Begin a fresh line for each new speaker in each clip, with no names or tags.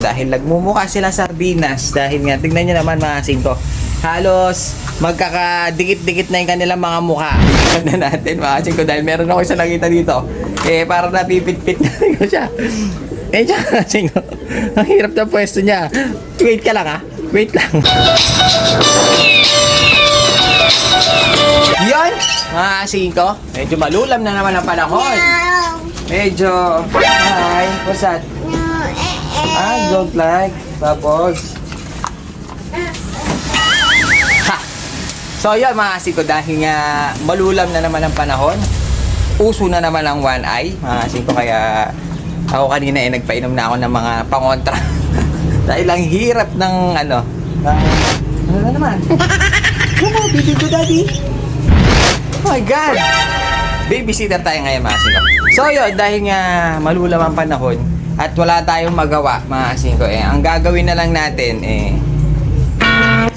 Dahil nagmumukha sila sardinas dahil nga tingnan nyo naman mga singko. Halos magkakadikit-dikit na yung kanilang mga mukha. Tignan na natin mga singko dahil meron ako isa nakita dito. Eh para napipit-pit na rin ko siya. Eh siya mga singko. Ang hirap ng pwesto niya. Wait ka lang ha. Wait lang. Yon! Mga singko. Medyo malulam na naman ang panahon. Medyo... Hi, what's that? I don't like. Tapos... Ha! So yun mga asiko, dahil nga malulam na naman ang panahon, uso na naman ang one eye, mga asiko, kaya ako kanina eh nagpainom na ako ng mga pangontra. dahil lang hirap ng ano, ng, ano na naman? Ano, baby ko daddy? Oh my God! Babysitter tayo ngayon mga asiko. So yun, dahil nga malulam ang panahon, at wala tayong magawa mga asiko eh, ang gagawin na lang natin eh,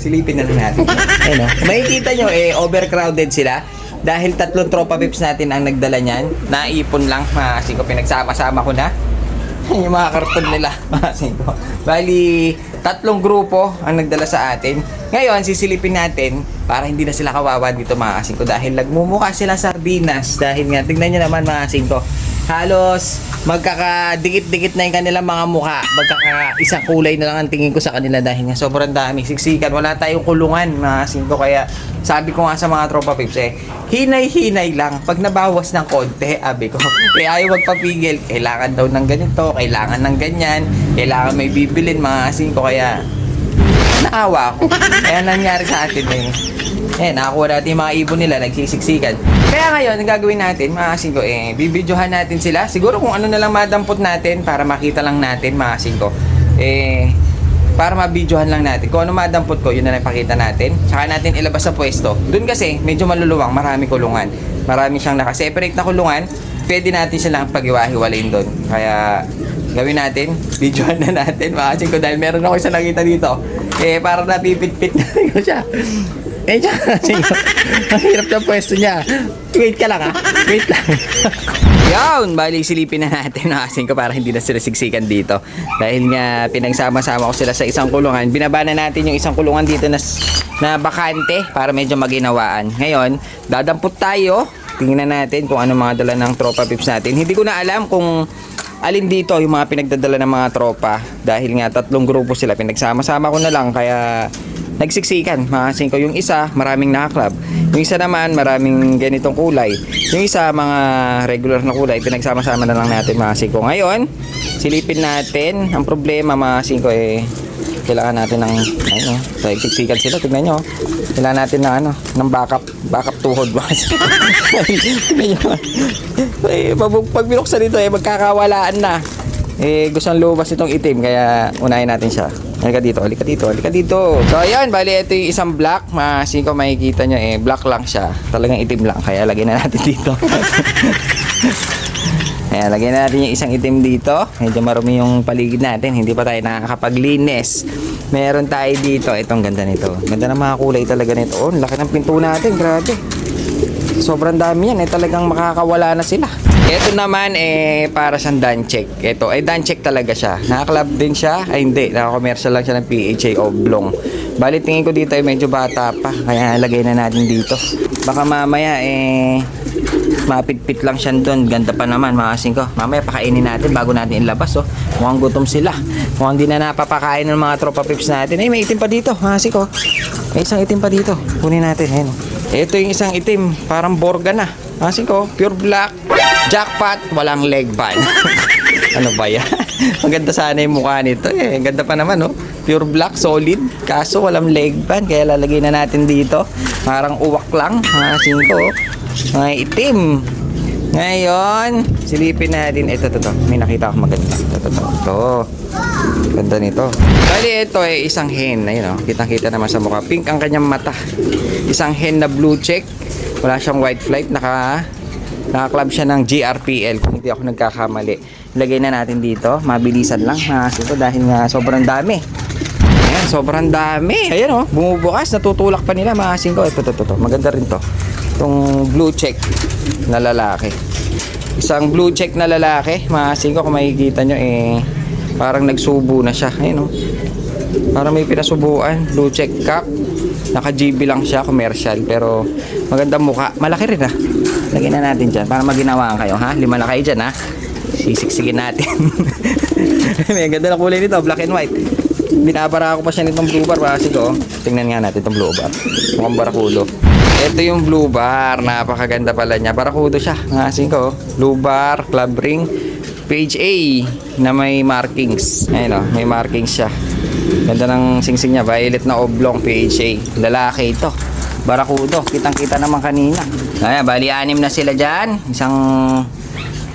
silipin na lang natin. Ayun o. Makikita nyo, eh, overcrowded sila. Dahil tatlong tropa pips natin ang nagdala niyan. Naipon lang, mga singko. Pinagsama-sama ko na. yung mga karton nila, mga singko. Bali, tatlong grupo ang nagdala sa atin. Ngayon, sisilipin natin para hindi na sila kawawa dito, mga singko. Dahil nagmumukha sila sardinas. Dahil nga, tingnan nyo naman, mga singko. Halos magkakadikit-dikit na yung kanilang mga mukha. Magkaka isang kulay na lang ang tingin ko sa kanila dahil nga sobrang dami. Siksikan, wala tayong kulungan mga singko. Kaya sabi ko nga sa mga tropa pips eh, hinay-hinay lang. Pag nabawas ng konti, abi ko, eh ayaw magpapigil. Kailangan daw ng ganito, kailangan ng ganyan, kailangan may bibilin mga singko. Kaya naawa ako. Kaya nangyari sa atin eh. Eh, nakakuha natin yung mga ibon nila, nagsisiksikan. Kaya ngayon, ang gagawin natin, mga singko, eh, bibidyohan natin sila. Siguro kung ano na lang madampot natin para makita lang natin, mga singko. Eh, para mabidyohan lang natin. Kung ano madampot ko, yun na lang pakita natin. Saka natin ilabas sa pwesto. Doon kasi, medyo maluluwang, marami kulungan. Marami siyang nakaseparate na kulungan. Pwede natin silang pag-iwahiwalayin doon. Kaya, gawin natin, videohan na natin, mga singko. Dahil meron ako isa nakita dito. Eh, para napipit-pit na rin ko siya. Eh, siya, singko. Ang hirap ng pwesto niya. Wait ka lang ha. Wait lang. Yun, bali silipin na natin mga singko para hindi na sila siksikan dito. Dahil nga pinagsama-sama ko sila sa isang kulungan. Binaba na natin yung isang kulungan dito na, na bakante para medyo maginawaan. Ngayon, dadampot tayo. Tingnan natin kung ano mga dala ng tropa pips natin. Hindi ko na alam kung alin dito yung mga pinagdadala ng mga tropa. Dahil nga tatlong grupo sila. Pinagsama-sama ko na lang kaya nagsiksikan mga singko yung isa maraming nakaklab yung isa naman maraming ganitong kulay yung isa mga regular na kulay pinagsama-sama na lang natin mga singko ngayon silipin natin ang problema mga singko eh kailangan natin ng ano sa siksikan sila. Tignan nyo kailangan natin ng ano ng backup backup tuhod tignan nyo. Eh, pag, pag binuksan dito eh magkakawalaan na. Eh gusto ng lumabas itong itim kaya unahin natin siya. Halika dito halika dito halika dito. So ayan bali ito yung isang black. Masin ko makikita nyo eh black lang siya. Talagang itim lang kaya lagyan na natin dito Ayan, lagyan na natin yung isang itim dito. Medyo marumi yung paligid natin. Hindi pa tayo nakakapaglinis. Meron tayo dito. Itong ganda nito. Ganda ng mga kulay talaga nito. Oh, laki ng pinto natin. Grabe. Sobrang dami yan. Eh, talagang makakawala na sila. Ito naman, eh, para siyang dan check. Ito, ay dan check talaga siya. Naka-club din siya. Ay, hindi. Naka-commercial lang siya ng PHA oblong. Bali, tingin ko dito ay medyo bata pa. Kaya lagay na natin dito. Baka mamaya, eh, mapitpit lang siya doon. Ganda pa naman, mga ko. Mamaya pakainin natin bago natin ilabas, oh. Mukhang gutom sila. Mukhang di na napapakain ng mga tropa pips natin. Ay, may itim pa dito, mga ko. May isang itim pa dito. Kunin natin, ayan. Ito yung isang itim, parang borga na. Mga ko, pure black. Jackpot, walang leg band. ano ba yan? Maganda sana yung mukha nito eh. Ganda pa naman, oh. Pure black, solid. Kaso walang leg band. Kaya lalagay na natin dito. Parang uwak lang. Mga singko. Mga itim. Ngayon, silipin natin. Ito, ito, ito. May nakita ako maganda. Ito, ito, ito. ito. Ganda nito. Bali, ito ay isang hen. Ayun, oh. Kitang-kita naman sa mukha. Pink ang kanyang mata. Isang hen na blue check. Wala siyang white flight. Naka, naka-club siya ng GRPL. Kung hindi ako nagkakamali. Lagay na natin dito. Mabilisan lang. Mga ito dahil nga sobrang dami. Ayan, sobrang dami. Ayan oh, bumubukas, natutulak pa nila mga singko. Ito, ito, ito, ito. Maganda rin to. Itong blue check na lalaki. Isang blue check na lalaki, mga singko, kung makikita nyo, eh, Parang nagsubo na siya. Ayun oh. Parang may pinasubuan. Blue check cap. Naka GB lang siya, commercial. Pero magandang mukha. Malaki rin ah. Lagyan na natin dyan. Para maginawaan kayo ha. Lima na kayo dyan ha. Sisiksigin natin. may ganda na kulay nito. Black and white. Binabara ko pa siya nitong blue bar. Kasi ko. Tingnan nga natin itong blue bar. Mukhang barakudo. Ito yung blue bar. Napakaganda pala niya. Barakudo siya. Ngasin ko. Blue bar, club ring. Page A na may markings. Ayun o, may markings siya. Ganda ng singsing niya. Violet na oblong page A. Lalaki ito. Barakudo. Kitang-kita naman kanina. Ayan, bali anim na sila dyan. Isang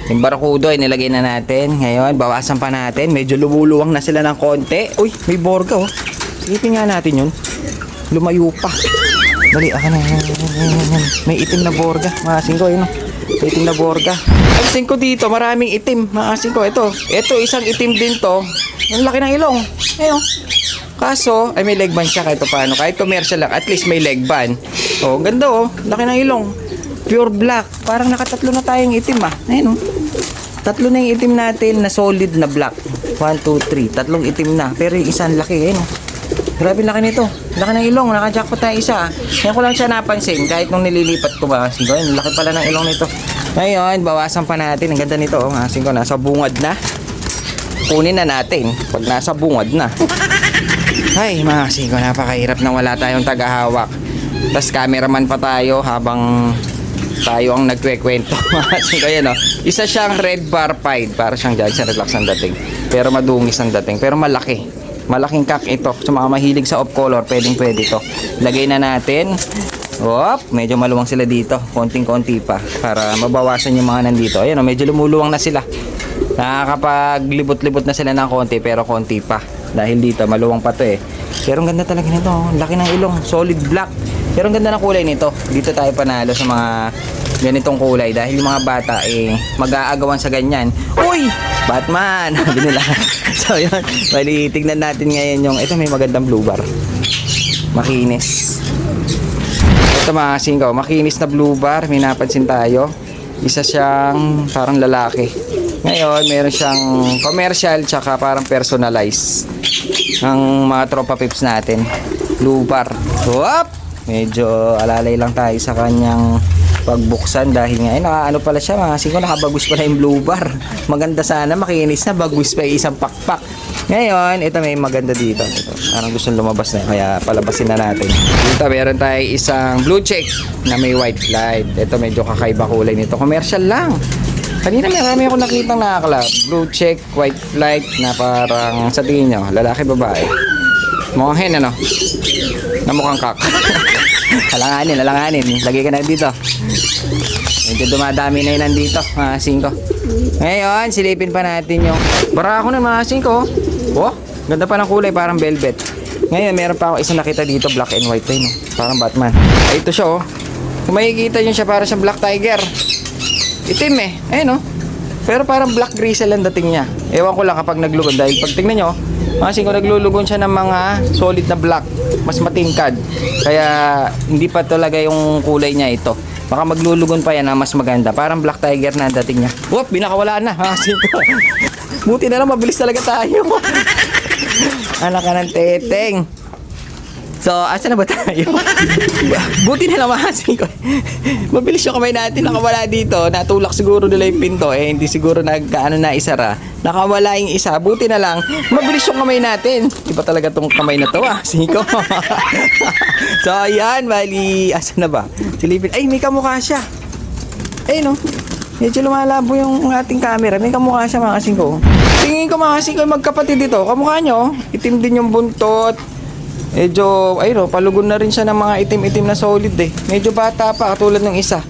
yung barakudo ay nilagay na natin. Ngayon, bawasan pa natin. Medyo lumuluwang na sila ng konti. Uy, may borga oh. Silipin nga natin yun. Lumayo pa. Dali, ako na. May itim na borga. Maasin ko, yun oh. May itim na borga. Pansin ko dito, maraming itim. Maasin ko, ito. Ito, isang itim din to. Ang laki ng ilong. Ayun. Kaso, ay may leg band siya kahit paano. Kahit commercial lang, at least may leg band. Oh, ganda oh. Laki ng ilong. Pure black. Parang nakatatlo na tayong itim ah. Ayun oh. Tatlo na yung itim natin na solid na black. 1, 2, 3. Tatlong itim na. Pero yung isang laki. Ayun oh. Grabe laki nito. Laki ng ilong. Naka-jackpot tayo isa. ah. Ngayon ko lang siya napansin. Kahit nung nililipat ko ba. Kasi ayun, laki pala ng ilong nito. Ngayon, bawasan pa natin. Ang ganda nito. Oh. Kasi ko, nasa bungad na. Kunin na natin. Pag nasa bungad na. Ay, mga kasiko, napakahirap na wala tayong tagahawak. Tapos cameraman pa tayo habang tayo ang nagkwekwento. Mga kasiko, yan o. Isa siyang red bar pied. Para siyang sa relax ang dating. Pero madungis ang dating. Pero malaki. Malaking kak ito. Sa mga mahilig sa off color, pwedeng pwede ito. Lagay na natin. Op, medyo maluwang sila dito. Konting-konti pa. Para mabawasan yung mga nandito. Ayan o, medyo lumuluwang na sila. Nakakapaglibot-libot na sila ng konti pero konti pa. Dahil dito maluwang pa to eh. Pero ang ganda talaga nito. oh. Laki ng ilong, solid black. Pero ang ganda ng kulay nito. Dito tayo panalo sa mga ganitong kulay dahil yung mga bata eh mag-aagawan sa ganyan. Uy! Batman! Sabi nila. so yun, bali tignan natin ngayon yung ito may magandang blue bar. Makinis. Ito mga singkaw, makinis na blue bar, may napansin tayo. Isa siyang parang lalaki. Ngayon, meron siyang commercial tsaka parang personalized ng mga tropa pips natin. Blue bar. Whoop! Medyo alalay lang tayo sa kanyang pagbuksan dahil nga, eh, nakaano pala siya, mga singko, nakabagus pala yung blue bar. Maganda sana, makinis na, bagus pa isang pakpak. Ngayon, ito may maganda dito. Ito, parang gusto lumabas na, kaya palabasin na natin. Dito, meron tayo isang blue check na may white light. Ito, medyo kakaiba kulay nito. Commercial lang. Kanina marami ako nakitang nakaklap. Blue check, white flight na parang sa tingin nyo, lalaki, babae. Mukhang hen, ano? Na mukhang kak. alanganin, alanganin. Lagay ka na dito. Medyo dumadami na yun nandito, mga singko. Ngayon, silipin pa natin yung barako ng mga singko. Oh, ganda pa ng kulay, parang velvet. Ngayon, meron pa ako isang nakita dito, black and white tayo, no? Parang Batman. Ay, ito siya, oh. Kung makikita nyo siya, parang siyang black tiger. Itim eh. Ayun, oh. Pero parang black grizzle ang dating niya. Ewan ko lang kapag naglugon dahil pag tingnan nyo, kasi kung naglulugon siya ng mga solid na black, mas matingkad. Kaya hindi pa talaga yung kulay niya ito. Baka maglulugon pa yan na mas maganda. Parang black tiger na dating niya. Whoop, binakawala na. Kasi Buti na lang, mabilis talaga tayo. Anak ka ng teteng. So, asa na ba tayo? Buti na lang mahasin ko. Mabilis yung kamay natin nakawala dito. Natulak siguro nila yung pinto. Eh, hindi siguro nagkaano na isara. Nakawala yung isa. Buti na lang. Mabilis yung kamay natin. Iba talaga tong kamay na to ah. Siko. so, ayan. Bali, asa na ba? Silipin. Ay, may kamukha siya. Ay, no. Medyo lumalabo yung ating camera. May kamukha siya mga kasing ko. Tingin ko mga kasing ko magkapatid dito. Kamukha nyo. Itim din yung buntot. Medyo, ayun o, palugon na rin siya ng mga itim-itim na solid eh. Medyo bata pa, katulad ng isa.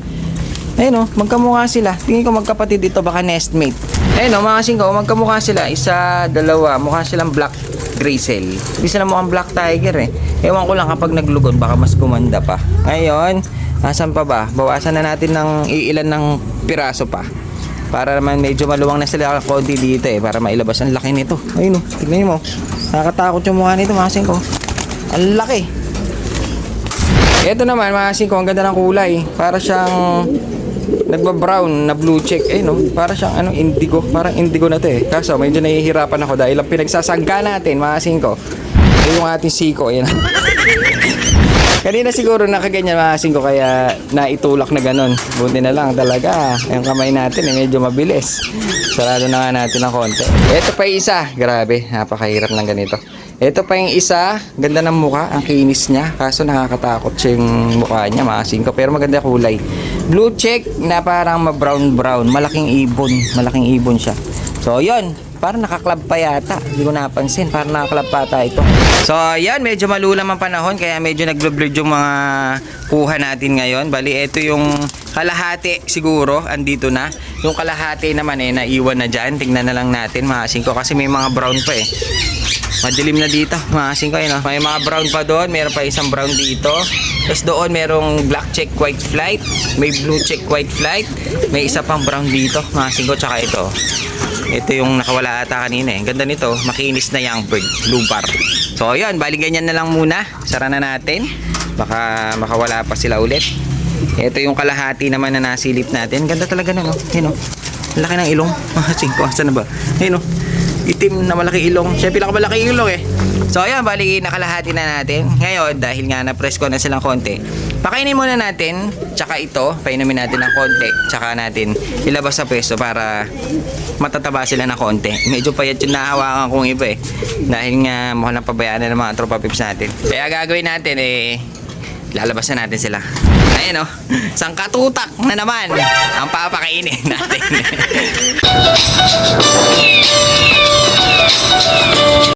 Ayun o, magkamukha sila. Tingin ko magkapatid dito, baka nestmate. Ayun o, mga kasing ko, magkamukha sila. Isa, dalawa, mukha silang black grizzle. Hindi sila mukhang black tiger eh. Ewan ko lang kapag naglugon, baka mas gumanda pa. Ngayon, Asan pa ba? Bawasan na natin ng iilan ng piraso pa. Para naman medyo maluwang na sila konti dito eh. Para mailabas ang laki nito. Ayun o, tignan mo. Nakakatakot yung mukha nito mga ko. Ang laki. Ito naman mga ko, ang ganda ng kulay. Para siyang nagba-brown na blue check. Eh, no? Para siyang ano, indigo. Parang indigo na to eh. Kaso, medyo nahihirapan ako dahil ang pinagsasangka natin, mga singko, ito yung ating siko. Ayan. Kanina siguro nakaganyan mga singko kaya naitulak na ganun. Buti na lang talaga. Yung kamay natin eh, medyo mabilis. Sarado na nga natin ng konti. Ito pa isa. Grabe, napakahirap ng ganito. Ito pa yung isa. Ganda ng mukha. Ang kinis niya. Kaso nakakatakot siya yung mukha niya mga singko. Pero maganda kulay. Blue check na parang ma-brown brown. Malaking ibon. Malaking ibon siya. So, yun. Parang nakaklab pa yata. Hindi ko napansin. Parang nakaklab pa ata ito. So, ayan. Medyo malulam ang panahon. Kaya medyo nagblur yung mga kuha natin ngayon. Bali, ito yung kalahati siguro. Andito na. Yung kalahati naman eh, naiwan na dyan. Tingnan na lang natin mga singko. Kasi may mga brown pa eh. Madilim na dito, mga singko yun. oh. May mga brown pa doon, meron pa isang brown dito. Tapos doon merong black check white flight, may blue check white flight, may isa pang brown dito, mga singko, tsaka ito. Ito yung nakawala ata kanina eh. Ganda nito, makinis na young bird, blue bar. So yun, bali ganyan na lang muna. Sara na natin. Baka makawala pa sila ulit. Ito yung kalahati naman na nasilip natin. Ganda talaga na no. Yun oh. Ang Laki ng ilong. Singko, asan na ba? Ayun oh itim na malaki ilong. Siya pinakamalaki ilong eh. So ayan, bali nakalahati na natin. Ngayon, dahil nga na-press ko na silang konti, pakainin muna natin, tsaka ito, painumin natin ng konti, tsaka natin ilabas sa pwesto para matataba sila ng konti. Medyo payat yung nahawakan kong iba eh. Dahil nga mukhang napabayaan na ng mga tropa pips natin. Kaya gagawin natin eh, lalabas na natin sila. Ayan o, oh, sangkatutak na naman ang papakainin natin. Thank you.